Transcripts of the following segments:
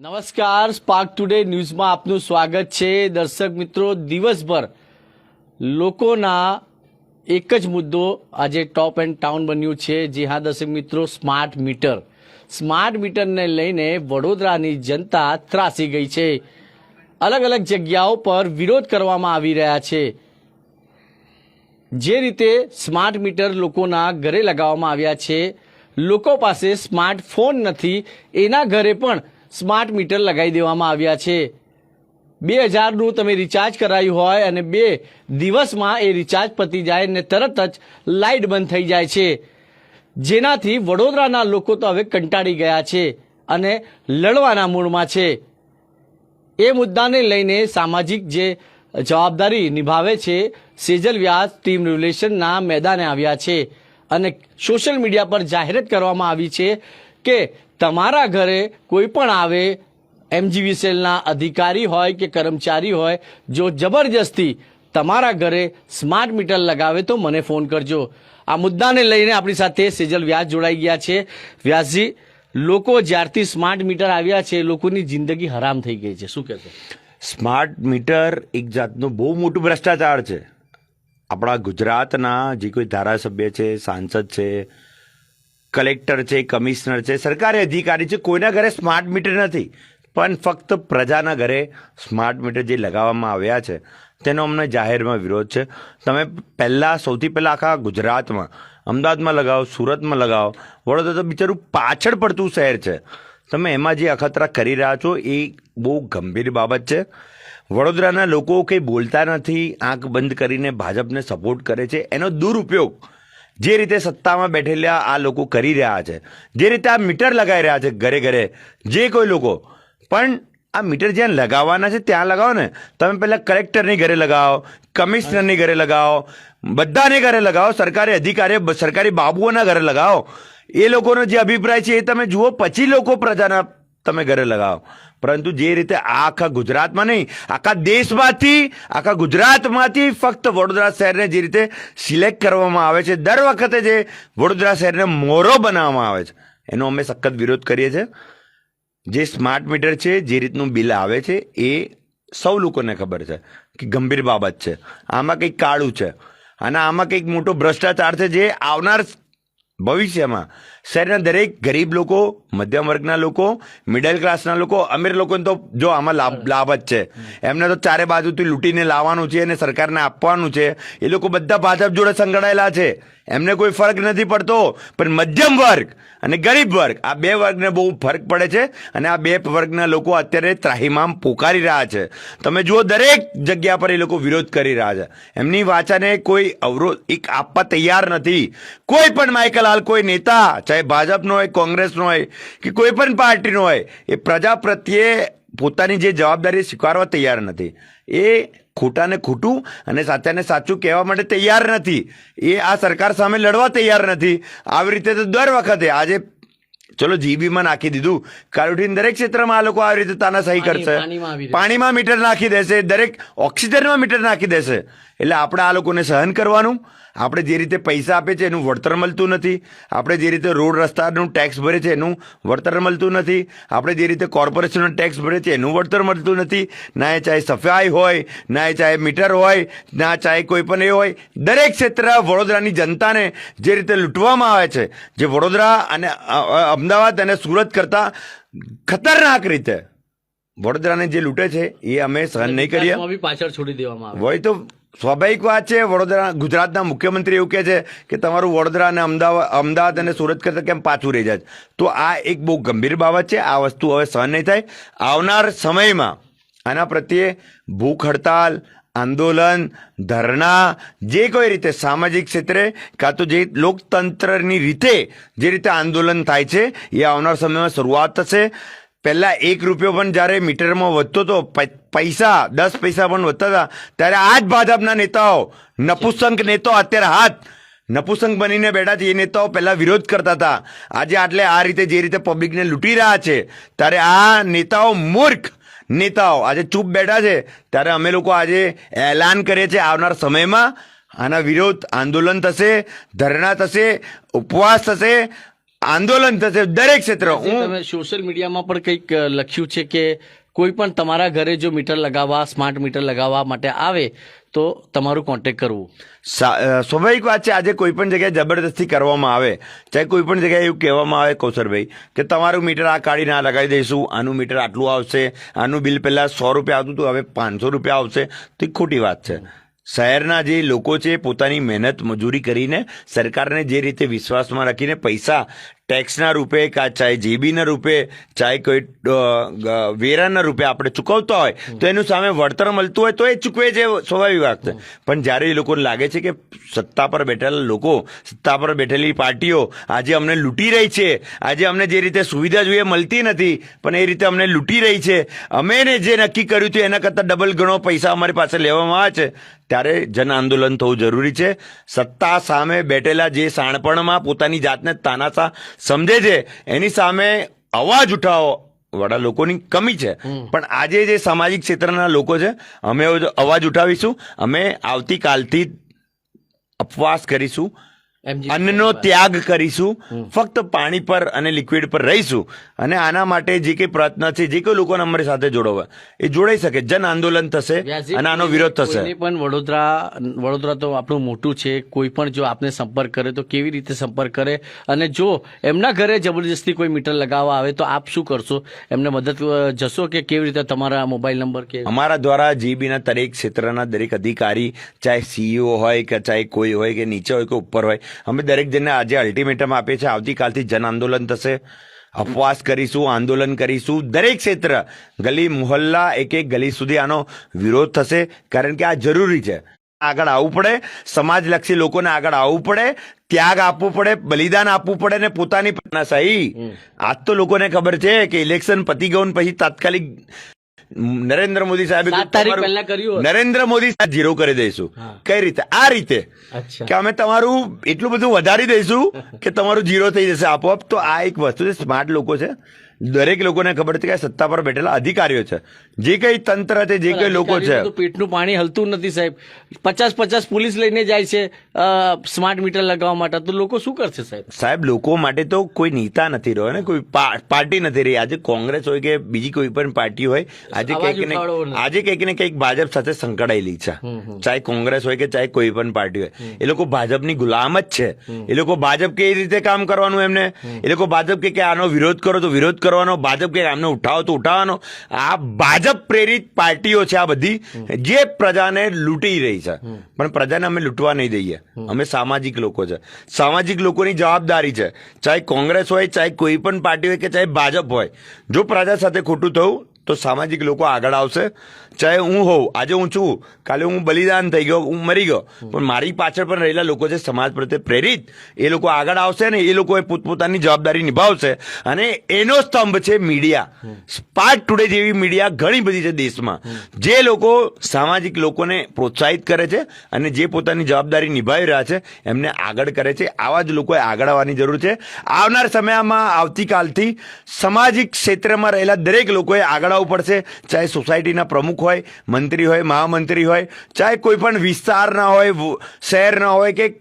નમસ્કાર spark today ન્યૂઝમાં આપનું સ્વાગત છે. દર્શક મિત્રો, દિવસભર લોકોના એક જ મુદ્દો આજે ટોપ એન્ડ ટાઉન બન્યું છે. જી હા, દર્શક મિત્રો સ્માર્ટ મીટર સ્માર્ટ મીટરને લઈને વડોદરાની જનતા ત્રાસી ગઈ છે. અલગ અલગ જગ્યાઓ પર વિરોધ કરવામાં આવી રહ્યા છે. જે રીતે સ્માર્ટ મીટર લોકોના ઘરે લગાવવામાં આવ્યા છે. લોકો પાસે સ્માર્ટફોન નથી. એના ઘરે પણ સ્માર્ટ મીટર લગાવી દેવામાં આવ્યા છે. બે હજારનું તમે રિચાર્જ કરાયું હોય અને બે દિવસમાં એ રિચાર્જ પતી જાય ને તરત જ લાઇટ બંધ થઈ જાય છે. જેનાથી વડોદરાના લોકો તો હવે કંટાળી ગયા છે અને લડવાના મૂડમાં છે. એ મુદ્દાને લઈને સામાજિક જે જવાબદારી નિભાવે છે, સેજલ વ્યાસ ટીમ રિલેશનના મેદાને આવ્યા છે. અને સોશિયલ મીડિયા પર જાહેરાત કરવામાં આવી છે કે તમારા ઘરે કોઈ પણ આવે એમજીવીસીએલના અધિકારી હોય કે કર્મચારી હોય, જો જબરજસ્તી તમારા ઘરે સ્માર્ટ મીટર લગાવે તો મને ફોન કરજો. આ મુદ્દાને લઈને આપણી સાથે સેજલ વ્યાસ જોડાઈ ગયા છે. વ્યાસજી, લોકો જ્યારથી સ્માર્ટ મીટર આવ્યા છે લોકોની જિંદગી હરામ થઈ ગઈ છે. શું કહેશો? સ્માર્ટ મીટર એક જાતનું બહુ મોટું ભ્રષ્ટાચાર છે. આપણા ગુજરાતના જે કોઈ ધારાસભ્ય છે, સાંસદ છે કલેક્ટર છે, કમિશનર છે, સરકારી અધિકારી છે, કોઈના ઘરે સ્માર્ટ મીટર નથી. પણ ફક્ત પ્રજાના ઘરે સ્માર્ટ મીટર જે લગાવવામાં આવ્યા છે, તેનો અમને જાહેરમાં વિરોધ છે. તમે પહેલાં, સૌથી પહેલાં આખા ગુજરાતમાં, અમદાવાદમાં લગાવો, સુરતમાં લગાવો, વડોદરા તો બિચારું પાછળ પડતું શહેર છે. તમે એમાં જે અખતરા કરી રહ્યા છો, એ બહુ ગંભીર બાબત છે. વડોદરાના લોકો કંઈ બોલતા નથી, આંખ બંધ કરીને ભાજપને સપોર્ટ કરે છે, એનો દુરુપયોગ જે રીતે સત્તામાં બેઠેલા આ લોકો કરી રહ્યા છે, જે રીતે આ મીટર લગાવી રહ્યા છે ઘરે ઘરે, જે કોઈ લોકો. પણ આ મીટર જ્યાં લગાવવાના છે ત્યાં લગાવો ને. તમે પહેલાં કલેક્ટરની ઘરે લગાવો, કમિશનરની ઘરે લગાવો, બધાને ઘરે લગાવો, સરકારી અધિકારી સરકારી બાબુઓના ઘરે લગાવો. એ લોકોનો જે અભિપ્રાય છે એ તમે જુઓ, પછી લોકો પ્રજાના તમે ઘરે લગાવો. પરંતુ જે રીતે આખા ગુજરાતમાં નહીં, આખા દેશમાંથી, આખા ગુજરાતમાંથી ફક્ત વડોદરા શહેરને જે રીતે સિલેક્ટ કરવામાં આવે છે, દર વખતે જે વડોદરા શહેરને મોરો બનાવવામાં આવે છે, એનો અમે સખત વિરોધ કરીએ છીએ. જે સ્માર્ટ મીટર છે, જે રીતનું બિલ આવે છે, એ સૌ લોકોને ખબર છે કે ગંભીર બાબત છે. આમાં કંઈક કાળું છે. અને આમાં કંઈક મોટો ભ્રષ્ટાચાર છે જે આવનાર ભવિષ્યમાં શહેરના દરેક ગરીબ લોકો મધ્યમ વર્ગના લોકો મિડલ ક્લાસના લોકો અમીર લોકોને તો જો આમાં લાભ લાભ જ છે. એમને તો ચારે બાજુથી લૂંટીને લાવવાનું છે અને સરકારને આપવાનું છે. એ લોકો બધા ભાજપ જોડે સંકળાયેલા છે. એમને કોઈ ફરક નથી પડતો. પણ મધ્યમ વર્ગ અને ગરીબ વર્ગ આ બે વર્ગને બહુ ફરક પડે છે અને આ બે વર્ગના લોકો અત્યારે ત્રાહીમામ પોકારી રહ્યા છે. તમે જુઓ દરેક જગ્યા પર એ લોકો વિરોધ કરી રહ્યા છે. એમની વાચાને કોઈ અવરોધ એક આપવા તૈયાર નથી. કોઈ પણ માઇકલ હાલ કોઈ નેતા ચાહે ભાજપનો હોય કોંગ્રેસનો હોય કે કોઈ પણ પાર્ટીનો હોય એ પ્રજા પ્રત્યે પોતાની જે જવાબદારી સ્વીકારવા તૈયાર નથી. એ ખોટાને ખોટું અને સાચાને સાચું કહેવા માટે તૈયાર નથી. એ આ સરકાર સામે લડવા તૈયાર નથી. આવી રીતે તો દર વખતે આજે ચલો જીબીમાં નાખી દીધું. કાલ ઉઠીને દરેક ક્ષેત્રમાં આ લોકો આવી રીતે તાનાશાહી સહી કરશે. પાણીમાં મીટર નાખી દેશે દરેક ઓક્સિજનમાં મીટર નાખી દેશે. એટલે આપણે આ લોકોને સહન કરવાનું. આપણે જે રીતે પૈસા આપે છે એનું વળતર મળતું નથી. આપણે જે રીતે રોડ રસ્તાનું ટેક્સ ભરે છે એનું વળતર મળતું નથી. આપણે જે રીતે કોર્પોરેશનનો ટેક્સ ભરે છે એનું વળતર મળતું નથી. ના એ ચાહે સફાઈ હોય ના એ ચાહે મીટર હોય ના ચાહે કોઈ પણ એ હોય. દરેક ક્ષેત્ર વડોદરાની જનતાને જે રીતે લૂંટવામાં આવે છે જે વડોદરા અને અમદાવાદ અને સુરત કરતાં ખતરનાક રીતે વડોદરાને જે લૂંટે છે એ અમે સહન નહીં કરીએ. પાછળ છોડી દેવામાં આવે. વળી તો સ્વાભાવિક વાત છે, વડોદરા, ગુજરાતના મુખ્યમંત્રી એવું કહે છે કે તમારું વડોદરા અને અમદાવાદ અમદાવાદ અને સુરત કરતાં કેમ પાછું રહી જાય તો આ એક બહુ ગંભીર બાબત છે, આ વસ્તુ હવે સહન નહીં થાય. આવનાર સમયમાં આના પ્રત્યે ભૂખ હડતાલ, આંદોલન, ધરણા, જે કોઈ રીતે સામાજિક ક્ષેત્રે કાં તો જે લોકતંત્રની રીતે જે રીતે આંદોલન થાય છે, એ આવનાર સમયમાં શરૂઆત થશે. પહેલાં એક રૂપિયો પણ જ્યારે મીટરમાં વધતો હતો પૈસા દસ પૈસા પણ વધતા હતા. ત્યારે આ જ ભાજપના નેતાઓ નપુસંક નેતાઓ અત્યારે હાથ નપુસંક બનીને બેઠા છે. એ નેતાઓ પહેલાં વિરોધ કરતા હતા. આજે આટલે આ રીતે જે રીતે પબ્લિકને લૂંટી રહ્યા છે ત્યારે આ નેતાઓ મૂર્ખ નેતાઓ. આજે ચૂપ બેઠા છે. ત્યારે અમે લોકો આજે એલાન કરીએ છીએ આવનાર સમયમાં. આના વિરોધ આંદોલન થશે ધરણા થશે ઉપવાસ થશે આંદોલન થશે દરેક ક્ષેત્ર. હું સોશિયલ મીડિયામાં પણ કંઈક લખ્યું છે કે કોઈ પણ તમારા ઘરે જો મીટર લગાવવા સ્માર્ટ મીટર લગાવવા માટે આવે, તો તમારું કોન્ટેક કરવું. સ્વાભાવિક વાત છે, આજે કોઈ પણ જગ્યાએ જબરદસ્તી કરવામાં આવે, ચાહે કોઈ પણ જગ્યાએ એવું કહેવામાં આવે કૌશરભાઈ કે તમારું મીટર આ કાઢીને આ લગાવી દઈશું, આનું મીટર આટલું આવશે, આનું બિલ પહેલાં સો રૂપિયા આવતું હતું, હવે પાંચસો રૂપિયા આવશે, તો ખોટી વાત છે. શહેરના જે લોકો છે, પોતાની મહેનત મજૂરી કરીને સરકારને જે રીતે વિશ્વાસમાં રાખીને પૈસા ટેક્સના રૂપે કાં ચાહે જીબીના રૂપે ચાહે કોઈ વેરાના રૂપે આપણે ચૂકવતા હોય તો એનું સામે વળતર મળતું હોય તો એ ચૂકવે છે સ્વાભાવિક વાત છે. પણ જ્યારે એ લોકોને લાગે છે કે સત્તા પર બેઠેલા લોકો સત્તા પર બેઠેલી પાર્ટીઓ આજે અમને લૂંટી રહી છે આજે અમને જે રીતે સુવિધા જોઈએ મળતી નથી પણ એ રીતે અમને લૂંટી રહી છે અમે જે નક્કી કર્યું હતું એના કરતાં ડબલ ગણો પૈસા અમારી પાસે લેવામાં આવે છે ત્યારે જન આંદોલન થવું જરૂરી છે. સત્તા સામે બેઠેલા જે સાણપણમાં પોતાની જાતને તાનાશા સમજે છે એની સામે અવાજ ઉઠાવો વડા લોકોની કમી છે. પણ આજે જે સામાજિક ક્ષેત્રના લોકો છે અમે અવાજ ઉઠાવીશું. અમે આવતીકાલથી અપવાસ કરીશું. અન્નનો ત્યાગ કરીશું ફક્ત પાણી પર અને લિક્વિડ પર રહીશું અને આના માટે જે કંઈ પ્રયત્ન છે જે કોઈ લોકોને અમારી સાથે જોડવા એ જોડાઈ શકે. જન આંદોલન થશે અને આનો વિરોધ થશે. પણ વડોદરા વડોદરા તો આપણું મોટું છે. કોઈ પણ જો આપને સંપર્ક કરે તો કેવી રીતે સંપર્ક કરે? અને જો એમના ઘરે જબરજસ્તી કોઈ મીટર લગાવવા આવે તો આપ શું કરશો? એમને મદદ જશો કે કેવી રીતે તમારા મોબાઈલ નંબર કે અમારા દ્વારા જીબીના દરેક ક્ષેત્રના દરેક અધિકારી ચાહે સીઈઓ હોય કે ચાહે કોઈ હોય કે નીચે હોય કે ઉપર હોય અમે દરેક જણને આજે અલ્ટિમેટમ આપીએ છીએ આવતીકાલથી જન આંદોલન થશે. અપવાસ કરીશું આંદોલન કરીશું. દરેક ક્ષેત્ર ગલી મોહલ્લા એક એક ગલી સુધી આનો વિરોધ થશે. કારણ કે આ જરૂરી છે. આગળ આવવું પડે સમાજલક્ષી લોકોને આગળ આવવું પડે ત્યાગ આપવું પડે બલિદાન આપવું પડે ને પોતાની સહી આજ તો લોકોને ખબર છે કે ઇલેક્શન પતી ગયું પછી તાત્કાલિક નરેન્દ્ર મોદી સાહેબે. નરેન્દ્ર મોદી સાહેબ ઝીરો કરી દઈશું. કઈ રીતે? આ રીતે કે અમે તમારું એટલું બધું વધારી દઈશું કે તમારું ઝીરો થઈ જશે આપોઆપ. તો આ એક વસ્તુ છે સ્માર્ટ લોકો છે. દરેક લોકોને ખબર છે કે સત્તા પર બેઠેલા અધિકારીઓ છે. જે કઈ તંત્ર છે જે કઈ લોકો છે. પેટનું પાણી હલતું નથી સાહેબ. પચાસ પચાસ પોલીસ લઈને જાય છે સ્માર્ટ મીટર લગાવવા માટે. તો લોકો શું કરશે સાહેબ? સાહેબ લોકો માટે તો કોઈ નેતા નથી રહ્યો ને કોઈ પાર્ટી નથી રહી. આજે કોંગ્રેસ હોય કે બીજી કોઈ પણ પાર્ટી હોય આજે કંઈક ને આજે કંઈક ને કંઈક ભાજપ સાથે સંકળાયેલી છે. ચાહે કોંગ્રેસ હોય કે ચાહે કોઈ પણ પાર્ટી હોય. એ લોકો ભાજપની ગુલામ જ છે. એ લોકો ભાજપ કેવી રીતે કામ કરવાનું એમને? એ લોકો ભાજપ કે કે આનો વિરોધ કરો તો વિરોધ કરવાનો ભાજપ કે આમને ઉઠાવો તો ઉઠાવવાનો. આ ભાજપ પ્રેરિત પાર્ટીઓ છે આ બધી જે પ્રજાને લૂંટી રહી છે. પણ પ્રજાને અમે લૂંટવા નહીં દઈએ. અમે સામાજિક લોકો છે. સામાજિક લોકોની જવાબદારી છે. ચાહે કોંગ્રેસ હોય ચાહે કોઈ પણ પાર્ટી હોય કે ચાહે ભાજપ હોય. જો પ્રજા સાથે ખોટું થયું તો સામાજિક લોકો આગળ આવશે. ચાહે હું હોઉં, આજે હું છું, કાલે હું બલિદાન થઈ ગયો, હું મરી ગયો. પણ મારી પાછળ પણ રહેલા લોકો છે, સમાજ પ્રત્યે પ્રેરિત. એ લોકો આગળ આવશે ને એ લોકોએ પોતપોતાની જવાબદારી નિભાવશે. અને એનો સ્તંભ છે મીડિયા. સ્પાર્ટ ટુડે જેવી મીડિયા ઘણી બધી છે દેશમાં. જે લોકો સામાજિક લોકોને પ્રોત્સાહિત કરે છે અને જે પોતાની જવાબદારી નિભાવી રહ્યા છે, એમને આગળ કરે છે. આવા જ લોકોએ આગળ આવવાની જરૂર છે. આવનાર સમયમાં, આવતીકાલથી, સામાજિક ક્ષેત્રમાં રહેલા દરેક લોકોએ આગળ આવવું પડશે. ચાહે સોસાયટીના પ્રમુખ હોય મંત્રી હોય મહામંત્રી હોય ચાહે કોઈ પણ વિસ્તારના હોય શહેરના હોય કે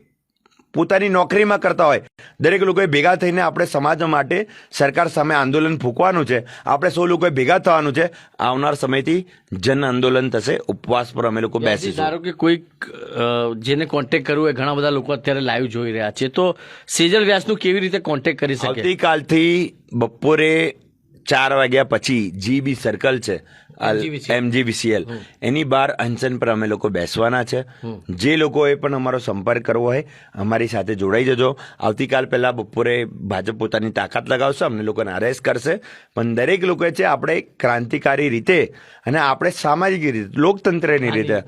પોતાની નોકરીમાં કરતા હોય. દરેક લોકોએ ભેગા થઈને આપણે સમાજ માટે સરકાર સામે આંદોલન ફૂંકવાનું છે. આપણે સૌ લોકોએ ભેગા થવાનું છે. આવનાર સમયથી જન આંદોલન થશે. ઉપવાસ પર અમે લોકો બેસીશું. ધારો કે કોઈક જેને કોન્ટેક્ટ કરવું એ ઘણા બધા લોકો અત્યારે લાઈવ જોઈ રહ્યા છે. તો સેજલ વ્યાસનું કેવી રીતે કોન્ટેક્ટ કરી શકે? આવતીકાલથી બપોરે ચાર વાગ્યા પછી જીબી સર્કલ છે એમજીબીસીએલ એની બહાર અનશન પર અમે લોકો બેસવાના છે. જે લોકોએ પણ અમારો સંપર્ક કરવો હોય અમારી સાથે જોડાઈ જજો. આવતીકાલ પહેલા બપોરે ભાજપ પોતાની તાકાત લગાવશે અમને લોકોને અરેસ્ટ કરશે. પણ દરેક લોકોએ છે આપણે ક્રાંતિકારી રીતે અને આપણે સામાજિક રીતે લોકતંત્રની રીતે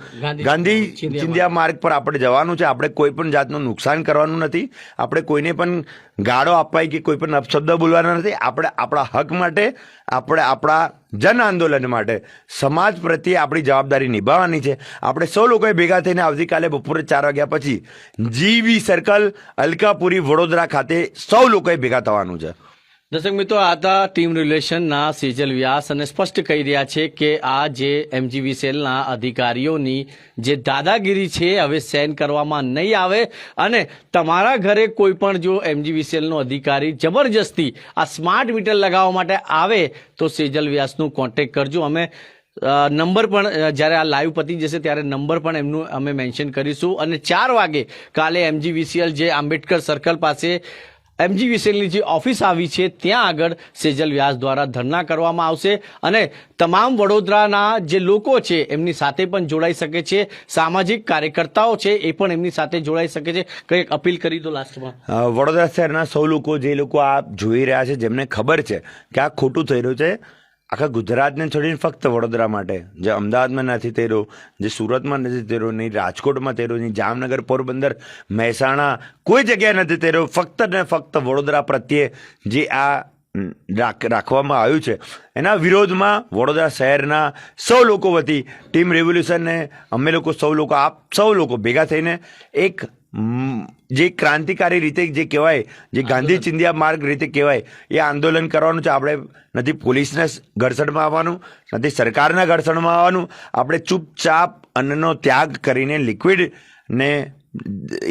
ગાંધી- ચિંધ્યા માર્ગ પર આપણે જવાનું છે. આપણે કોઈ પણ જાતનું નુકસાન કરવાનું નથી. આપણે કોઈને પણ ગાળો આપવાય કે કોઈ પણ અપશબ્દ બોલવાના નથી. આપણે આપણા હક માટે, આપણે આપણા જન આંદોલન માટે, સમાજ પ્રત્યે આપણી જવાબદારી નિભાવવાની છે. આપણે સૌ લોકોએ ભેગા થઈને આવતીકાલે બપોરે ચાર વાગ્યા પછી, જીવી સર્કલ અલકાપુરી વડોદરા ખાતે સૌ લોકોએ ભેગા થવાનું છે. દર્શક મિત્રો, આ હતા ટીમ રિલેશનના સેજલ વ્યાસ અને સ્પષ્ટ કહી રહ્યા છે કે આ જે એમજીવી સેલના અધિકારીઓની જે દાદાગીરી છે, હવે સેન કરવામાં નહીં આવે અને તમારા ઘરે કોઈ પણ જો એમજીવી સેલનો અધિકારી જબરજસ્તી આ સ્માર્ટ મીટર લગાવવા માટે આવે તો સેજલ વ્યાસનું કોન્ટેક કરજો. અમે નંબર પણ જ્યારે આ લાઈવ પતી જશે ત્યારે નંબર પણ એમનું અમે મેન્શન કરીશું. અને ચાર વાગે કાલે એમજીવીસીએલ જે આંબેડકર સર્કલ પાસે એમજીવીસીએલની જે ઓફિસ આવી છે, ત્યાં આગળ સેજલ વ્યાસ દ્વારા ધરના કરવામાં આવશે અને તમામ વડોદરાના જે લોકો છે, એમની સાથે પણ જોડાઈ શકે છે. સામાજિક કાર્યકર્તાઓ છે, એ પણ એમની સાથે જોડાઈ શકે છે. કંઈક અપીલ કરી દો લાસ્ટમાં. વડોદરા શહેરના સૌ લોકો, જે લોકો આ જોઈ રહ્યા છે, જેમને ખબર છે કે આ ખોટું થઈ રહ્યું છે આખા ગુજરાતને છોડીને ફક્ત વડોદરા માટે. જે અમદાવાદમાં નથી તેરો, જે સુરતમાં નથી તેરો નહીં રાજકોટમાં તેરો નહીં જામનગર, પોરબંદર, મહેસાણા, કોઈ જગ્યાએ નથી તેરો. ફક્ત ને ફક્ત વડોદરા પ્રત્યે જે આ રાખવામાં આવ્યું છે. એના વિરોધમાં વડોદરા શહેરના સૌ લોકો વતી ટીમ રેવોલ્યુશનને અમે લોકો સૌ લોકો આપ, સૌ લોકો ભેગા થઈને એક જે ક્રાંતિકારી રીતે જે કહેવાય જે ગાંધી ચિંધિયા માર્ગ રીતે કહેવાય એ આંદોલન કરવાનું છે. આપણે નથી પોલીસને ઘર્ષણમાં આવવાનું નથી સરકારના ઘર્ષણમાં આવવાનું. આપણે ચૂપચાપ અન્નનો ત્યાગ કરીને લિક્વિડ ને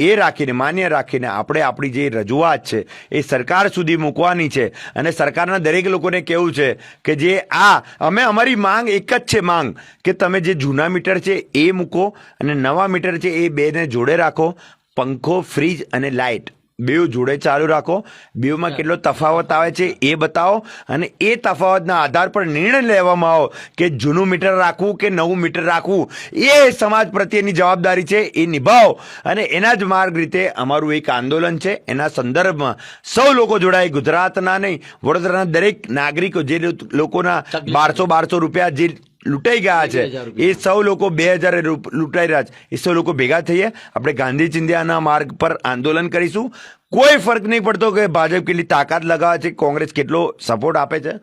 એ રાખીને માન્ય રાખીને આપણે આપણી જે રજૂઆત છે એ સરકાર સુધી મૂકવાની છે. અને સરકારના દરેક લોકોને કહેવું છે કે જે આ અમે અમારી માંગ એક જ છે માંગ કે તમે જે જૂના મીટર છે એ મૂકો અને નવા મીટર છે એ બેને જોડે રાખો. પંખો ફ્રીજ અને લાઇટ બેઉ જોડે ચાલુ રાખો. બેઉમાં કેટલો તફાવત આવે છે એ બતાવો અને એ તફાવતના આધાર પર નિર્ણય લેવામાં આવો કે જૂનું મીટર રાખવું કે નવું મીટર રાખવું. એ સમાજ પ્રત્યેની જવાબદારી છે એ નિભાવો. અને એના જ માર્ગ રીતે અમારું એક આંદોલન છે. એના સંદર્ભમાં સૌ લોકો જોડાય ગુજરાતના નહીં વડોદરાના દરેક નાગરિકો જે લોકોના બારસો બારસો રૂપિયા જે લૂંટાઈ ગયા છે. એ સૌ લોકો બે હજાર લૂંટાઈ રહ્યા છે. એ સૌ લોકો ભેગા થઈએ. આપણે ગાંધી ચિંધ્યાના માર્ગ પર આંદોલન કરીશું. કોઈ ફરક નહીં પડતો કે ભાજપ કેટલી તાકાત લગાવે છે કોંગ્રેસ કેટલો સપોર્ટ આપે છે.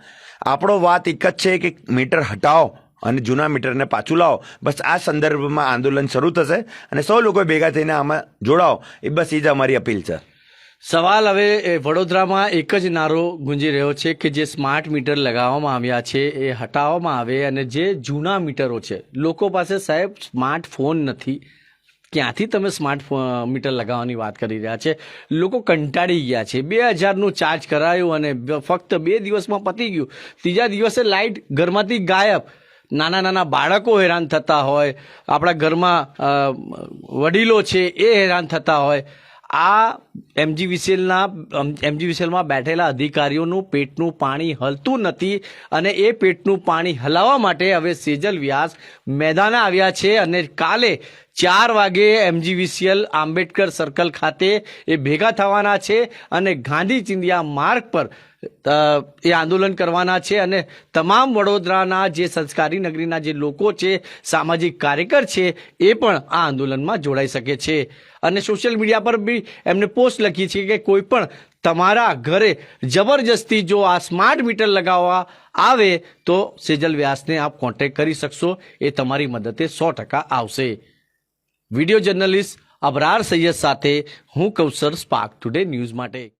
આપણો વાત એક જ છે કે મીટર હટાવો અને જૂના મીટરને પાછું લાવો. બસ આ સંદર્ભમાં આંદોલન શરૂ થશે અને સૌ લોકો ભેગા થઈને આમાં જોડાઓ. એ બસ એ જ અમારી અપીલ છે. સવાલ હવે વડોદરામાં એક જ નારો ગુંજી રહ્યો છે કે જે સ્માર્ટ મીટર લગાવવામાં આવ્યા છે, એ હટાવવામાં આવે અને જે જૂના મીટરો છે, લોકો પાસે સાહેબ સ્માર્ટફોન નથી. ક્યાંથી તમે સ્માર્ટ મીટર લગાવવાની વાત કરી રહ્યા છે? લોકો કંટાળી ગયા છે. બે હજારનું ચાર્જ કરાયું અને ફક્ત બે દિવસમાં પતી ગયું. ત્રીજા દિવસે લાઇટ ઘરમાંથી ગાયબ. નાના નાના બાળકો હેરાન થતા હોય. આપણા ઘરમાં વડીલો છે, એ હેરાન થતા હોય. આ એમજીવીસીએલના એમજીવીસીએલમાં બેઠેલા અધિકારીઓનું પેટનું પાણી હલતું નથી અને એ પેટનું પાણી હલાવવા માટે હવે સેજલ વ્યાસ મેદાને આવ્યા છે અને કાલે ચાર વાગે એમજીવીસીએલ આંબેડકર સર્કલ ખાતે એ ભેગા થવાના છે અને ગાંધી ચિંધ્યા માર્ગ પર એ આંદોલન કરવાના છે અને તમામ વડોદરાના જે સંસ્કારી નગરીના જે લોકો છે, સામાજિક કાર્યકર છે, એ પણ આ આંદોલનમાં જોડાઈ શકે છે. અને સોશિયલ મીડિયા પર બી એમને પોસ્ટ લખી છે કે કોઈ પણ તમારા ઘરે જબરજસ્તી જો આ સ્માર્ટ મીટર લગાવવા આવે તો સેજલ વ્યાસને આપ કોન્ટેક્ટ કરી શકશો. એ તમારી મદદે સો ટકા આવશે. વીડિયો જર્નલિસ્ટ અબરાર સૈયદ સાથે હું કૌશર સ્પાર્ક ટુડે ન્યૂઝ માટે.